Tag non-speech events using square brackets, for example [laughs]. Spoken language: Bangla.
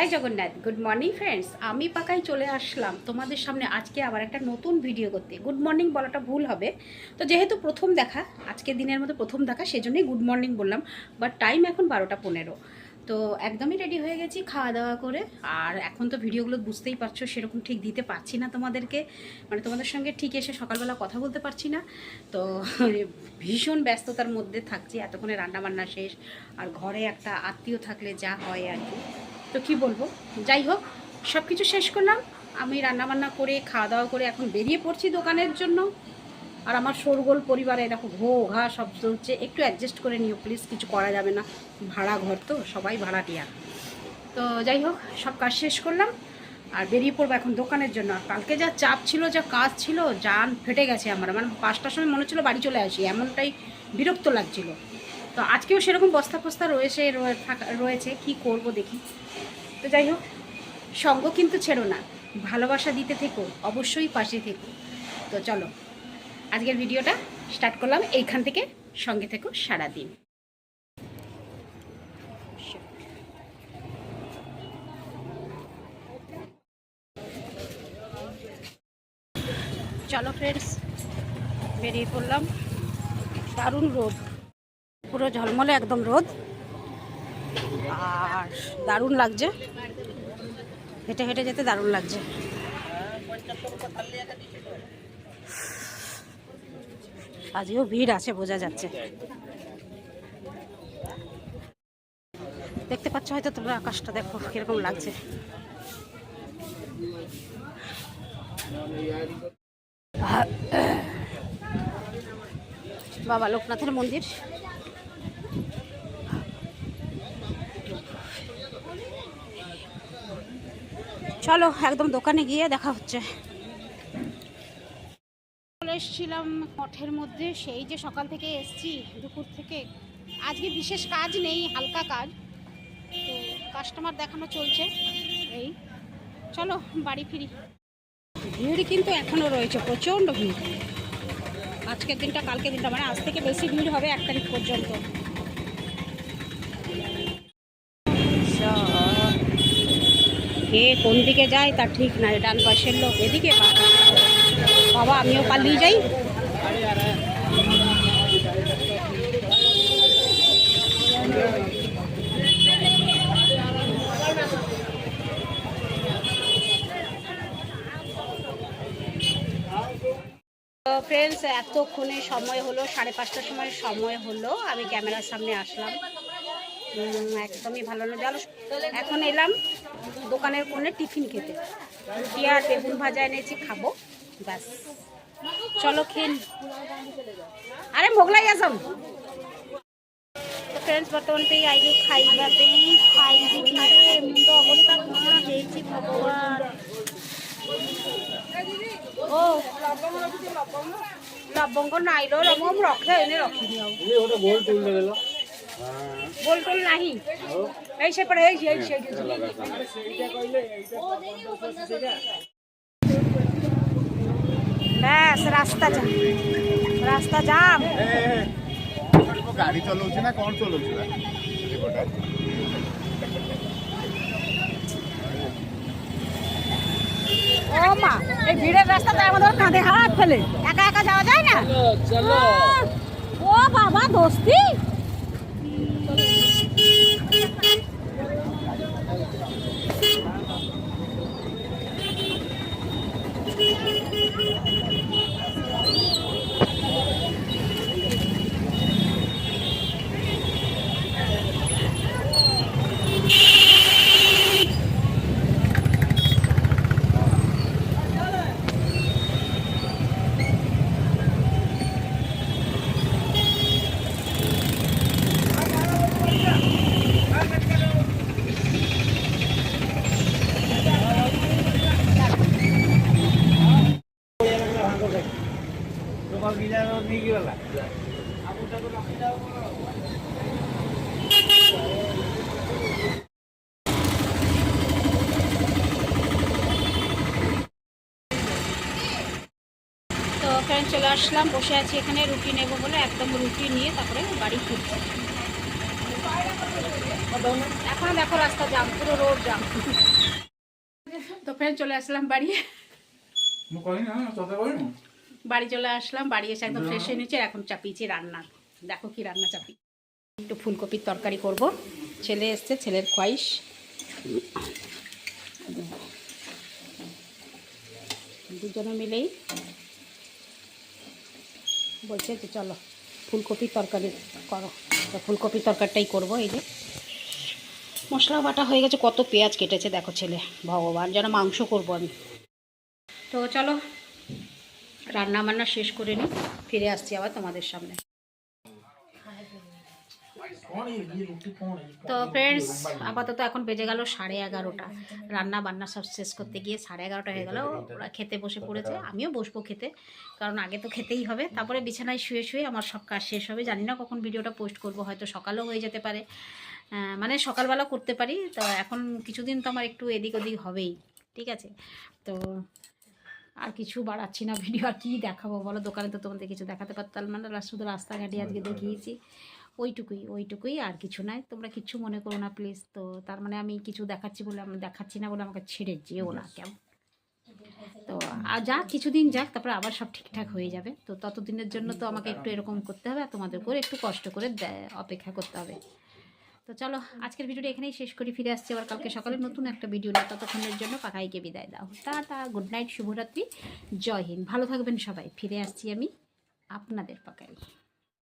Hi Jagannath good morning friends আমি পাকাই চলে আসলাম তোমাদের সামনে আজকে আবার একটা নতুন ভিডিও করতে। গুড মর্নিং বলাটা ভুল হবে। তো যেহেতু প্রথম দেখা আজকে দিনের মধ্যে প্রথম দেখা, সেজন্যই গুড মর্নিং বললাম বাট টাইম এখন বারোটা পনেরো। তো একদমই রেডি হয়ে গেছি খাওয়া দাওয়া করে। আর এখন তো ভিডিওগুলো বুঝতেই পারছ, সেরকম ঠিক দিতে পারছি না তোমাদেরকে। মানে তোমাদের সঙ্গে ঠিক এসে সকালবেলা কথা বলতে পারছি না। তো [laughs] ভীষণ ব্যস্ততার মধ্যে থাকছি, এতক্ষণে রান্নাবান্না শেষ। আর ঘরে একটা আত্মীয় থাকলে যা হয় আর কি। তো কি বলব? যাই হোক সব কিছু শেষ করলাম। আমি রান্নাবান্না করে খাওয়া দাওয়া করে এখন বেরিয়ে পড়ছি দোকানের জন্য। আর আমার শোরগোল পরিবারে দেখো, ঘো ঘা শব্দ হচ্ছে একটু অ্যাডজাস্ট করে নিও প্লিজ কিছু করা যাবে না। ভাড়া ঘর তো, সবাই ভাড়া ভাড়াটিয়া তো যাই হোক, সব কাজ শেষ করলাম। আর বেরিয়ে পড়ব এখন দোকানের জন্য। আর কালকে যা চাপ ছিল, যা কাজ ছিল, জান ফেটে গেছে আমার। মানে পাঁচটার সময় মনে হচ্ছিল বাড়ি চলে আসি। এমনটাই বিরক্ত লাগছিল। তো আজকেও সেরকম বস্তা ফস্তা রয়েছে রয়েছে, কি করব দেখি। তো যাই হোক, সঙ্গ কিন্তু ছেড়ো না, ভালোবাসা দিতে থেকো, অবশ্যই পাশে থেকো। তো চলো, আজকের ভিডিওটা স্টার্ট করলাম, এইখান থেকে সঙ্গে থেকো সারাদিন। চলো ফ্রেন্ডস বেরিয়ে পড়লাম। দারুণ রোদ। পুরো ঝলমলে একদম রোদ। আর দারুণ লাগছে। হেঁটে হেঁটে যেতে দারুণ লাগছে। আজকেও ভিড় আছে, বোঝা যাচ্ছে। দেখতে পাচ্ছ হয়তো তোমরা আকাশটা দেখো, কীরকম লাগছে। বাবা, লোকনাথের মন্দির। চলো একদম দোকানে গিয়ে দেখা হচ্ছে। চলে এসেছিলাম মঠের মধ্যে সেই যে সকাল থেকে এসছি দুপুর থেকে। আজকে বিশেষ কাজ নেই হালকা কাজ। তো কাস্টমার দেখানো চলছে এই। চলো বাড়ি ফিরি। ভিড় কিন্তু এখনও রয়েছে প্রচণ্ড ভিড়। আজকের দিনটা কালকের দিনটা মানে আজ থেকে বেশি ভিড় হবে এক তারিখ পর্যন্ত। কে কোন দিকে যায় তা ঠিক নাই ডান পাশের লোক, এদিকে বাবা, আমিও পালিয়ে যাই। ফ্রেন্ডস এতক্ষণে সময় হলো, সাড়ে পাঁচটার সময় সময় হলো, আমি ক্যামেরার সামনে আসলাম। একদমই ভালো না জানো এখন এলাম দোকানের কোণে টিফিন খেতে রুটি আর বেগুন ভাজা এনেছি খাবো ব্যাস চলো খেন আরে মোগলাই আসাম তো ফ্রেন্ডস বর্তমান পেয়ে আইলে খাইবা পেয়ে খাইবি কি রে মুন্ড অবস্থা କ'ଣ ହେଇଛି ভগবান ও লবঙ্গ নাই লো লবঙ্গ ମୁଁ ରଖେ ଏନେ ରଖିନି ଆଉ ଗୋଟେ ଗୋଲ ଟୁଲ ଦେଲ বলটল নাহি। এই সে পড়ে এই এই সে ব্যাস রাস্তা জাম রাস্তা জাম। গাড়ি চলাউছি না কোন চলাউছি ও মা এই ভিড়ের রাস্তাতে আমাদের কাঁধে হাত ফেলে। একা একা যাওয়া যায় না? ও বাবা দোস্তি। ফ্রেন্ড চলে আসলাম, বসে আছি এখানে, রুটি নেব বলে একদম রুটি নিয়ে তারপরে বাড়ি ফিরছি। এখন দেখো রাস্তা জাম পুরো রোড জাম তো ফ্রেন্ড চলে আসলাম বাড়ি। বাড়ি চলে আসলাম, বাড়ি এসে একদম ফ্রেশ হয়ে নিচ্ছে এখন চাপিয়েছি রান্না। দেখো কি রান্না চাপি। একটু ফুলকপির তরকারি করব। ছেলে এসছে, ছেলের খোয়াইশ দুজনে মিলেই বলছে যে চলো, ফুলকপির তরকারি করো। তো ফুলকপির তরকারিটাই করব, এই যে। মশলা বাটা হয়ে গেছে, কত পেঁয়াজ কেটেছে, দেখো ছেলে, ভগবান, যেন মাংস করব আমি। তো চলো রান্না বান্না শেষ করে নিই, ফিরে আসছি আবার তোমাদের সামনে। তো ফ্রেন্ডস আপাতত এখন বেজে গেল সাড়ে এগারোটা। রান্না বান্না সব শেষ করতে গিয়ে সাড়ে এগারোটা হয়ে গেল। ওরা খেতে বসে পড়েছে, আমিও বসবো খেতে, কারণ আগে তো খেতেই হবে। তারপরে বিছানায় শুয়ে শুয়ে আমার সব কাজ শেষ হবে। জানি না কখন ভিডিওটা পোস্ট করব, হয়তো সকালও হয়ে যেতে পারে। মানে সকালবেলা করতে পারি, তো এখন কিছুদিন তো আমার একটু এদিক ওদিক হবেই, ঠিক আছে? তো আর কিছু বাড়াচ্ছি না ভিডিও আর কী দেখাবো বলো? দোকানে তো তোমাদের কিছু দেখাতে পারতাম না শুধু রাস্তাঘাটে আজকে দেখিয়েছি। ওইটুকুই ওইটুকুই আর কিছু নাই তোমরা কিচ্ছু মনে করো না প্লিজ তো তার মানে আমি কিছু দেখাচ্ছি বলে আমি দেখাচ্ছি না বলে আমাকে ছেড়ে যেও না কেমন তো আর যাক কিছুদিন যাক তারপরে আবার সব ঠিকঠাক হয়ে যাবে। তো ততদিনের জন্য তো আমাকে একটু এরকম করতে হবে আর তোমাদের করে একটু কষ্ট করে অপেক্ষা করতে হবে। তো চলো, আজকের ভিডিওটা এখানেই শেষ করি, ফিরে আসছি আবার কালকে সকালে নতুন একটা ভিডিও নিয়ে। ততক্ষণের জন্য পাকাইকে বিদায় দাও। তা তা গুড নাইট শুভরাত্রি, জয় হিন্দ। ভালো থাকবেন সবাই, ফিরে আসছি আমি আপনাদের পাকাই